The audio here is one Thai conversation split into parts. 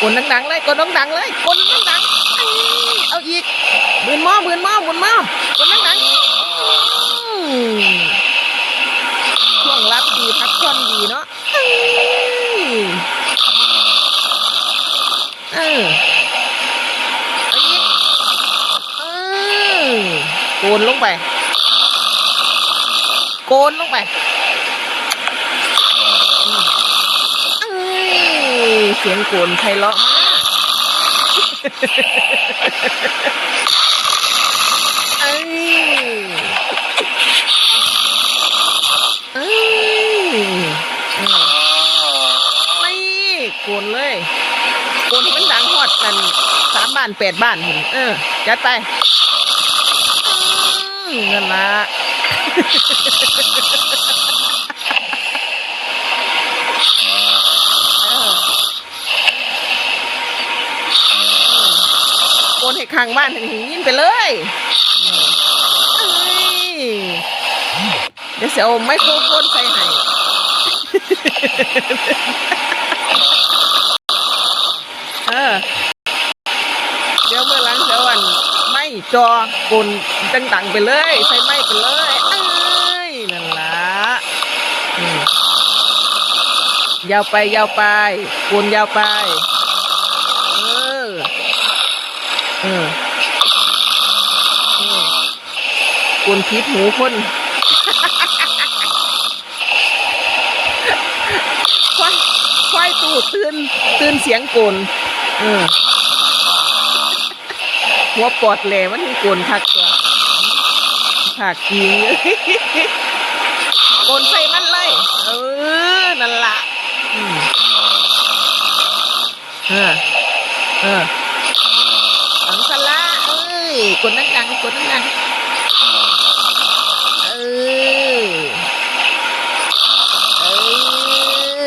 กดดังๆเลยกดดังๆเลยกดดังๆเอาอีกบืนหม้อบืนหม้อบืนหม้อกดดังๆช่วงรับดีพักผ่อนดีเนาะเออเอาอีกเออโกนลงไป โกนลงไปอืมเอ้ย เสียงโกนไพเราะมากเอ้ยเอ้ยอืมไม่โกนเลยโกนให้มันดังฮอดนั่นสามบ้านแปดบ้านเห็นเออจัดไปนั่นละเออโกนให้ ข้างบ้านหินยินไปเลยเอ้ยเดี๋ยวเสียเอาไม่โครโฟนใส่ให้เออเดี๋ยวเมื่อหลังเดี๋ยวันไม่จอกลดังๆไปเลย ใส่ไม่ไปเลยเอ้ยนั่นละยาวไปยาวไปกลยาวไป เออ เออเออกลพิษหูคนควายควายตูดตื่นตื่นเสียงโกนเออหัวปอดแหลมันโกนคักตัวคักจริงโกนใส่มันเลย เออ นั่นละเออ เออ กดดังๆกดดังๆเออเอ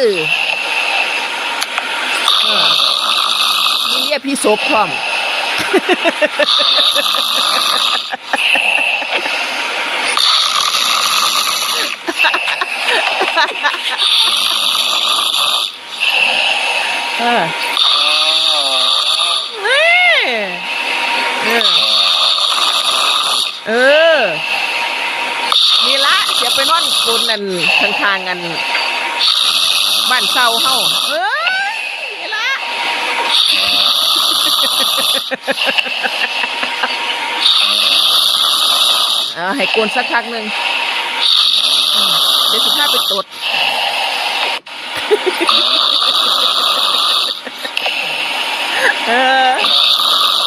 อเออมีเรียกพี่ศพพร้อมเออเอ้ย เออเออ นี่ละเสียวไปนอนคนนั่นข้างกัน บ้านเศร้าเฮาเอ้ยนี่ละเอาให้โกนสักพักหนึ่งอืมเดี๋ยวสิพาไปตดเออ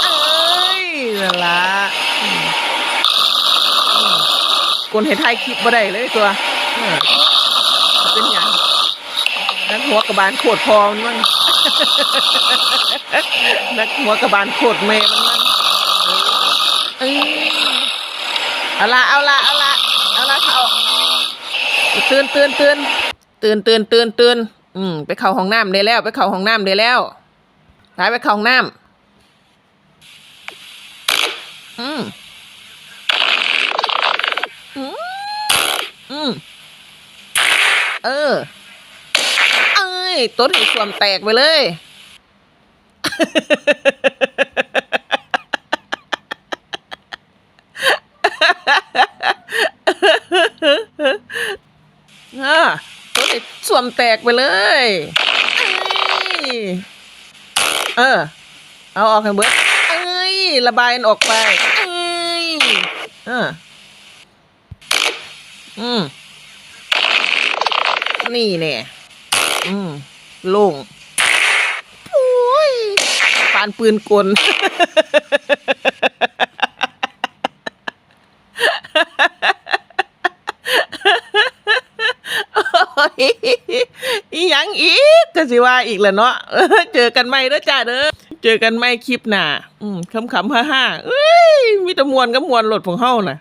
เอ้ยนั่นละอืมอืม โกนให้ทายคลิปบ่ได้เลยตัวเป็นหยังนักหัวกระบาลโคตรพอมันมั่งนักหัวกระบาลโคตรแม่มันมั่งเออเอาละเอาละเอาละเอาละเขาตื่นตื่นตื่นตื่นตื่นตื่นตื่นอืมไปเข้าห้องน้ำได้แล้ว ไปเข้าห้องน้ำได้แล้วไปไปเข้าห้องน้ำอืมอืมอืม เออ เอ้ยต้นให้สวมแตกไปเลยอ่าต้นให้สวมแตกไปเลยเอ้ยเออ เอาออกให้เบิดเอ้ย ระบายมันออกไป เอ้ยเอออืม นี่เนี่ยอืมโล่งโอ้ยปานปืนกล อีหยังอีกก็สิว่าอีกแหละเนาะเจอกันใหม่เด้อจ้าเด้อเจอกันใหม่คลิปหน้าอืมขำๆฮ่าๆเอ้ยมีแต่มวนกับมวนหลดของเฮาน่ะ